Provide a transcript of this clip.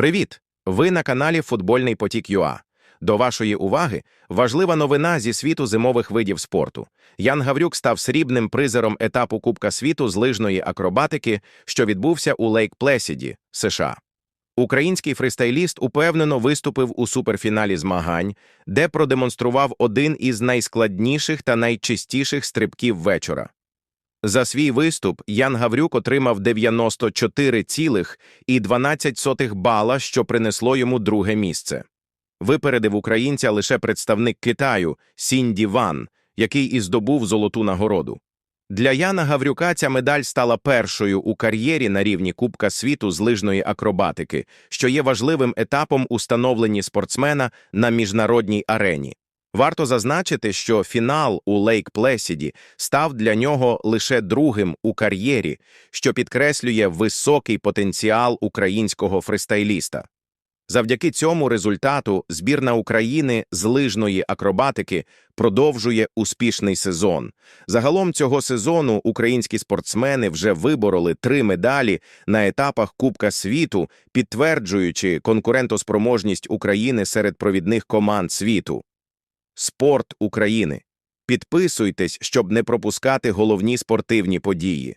Привіт! Ви на каналі Футбольний потік ЮА. До вашої уваги важлива новина зі світу зимових видів спорту. Ян Гаврюк став срібним призером етапу Кубка світу з лижної акробатики, що відбувся у Лейк Плесіді, США. Український фристайліст упевнено виступив у суперфіналі змагань, де продемонстрував один із найскладніших та найчистіших стрибків вечора. За свій виступ Ян Гаврюк отримав 94,12 бала, що принесло йому друге місце. Випередив українця лише представник Китаю Сінді Ван, який і здобув золоту нагороду. Для Яна Гаврюка ця медаль стала першою у кар'єрі на рівні Кубка світу з лижної акробатики, що є важливим етапом у спортсмена на міжнародній арені. Варто зазначити, що фінал у Лейк Плесіді став для нього лише другим у кар'єрі, що підкреслює високий потенціал українського фристайліста. Завдяки цьому результату збірна України з лижної акробатики продовжує успішний сезон. Загалом цього сезону українські спортсмени вже вибороли три медалі на етапах Кубка світу, підтверджуючи конкурентоспроможність України серед провідних команд світу. Спорт України. Підписуйтесь, щоб не пропускати головні спортивні події.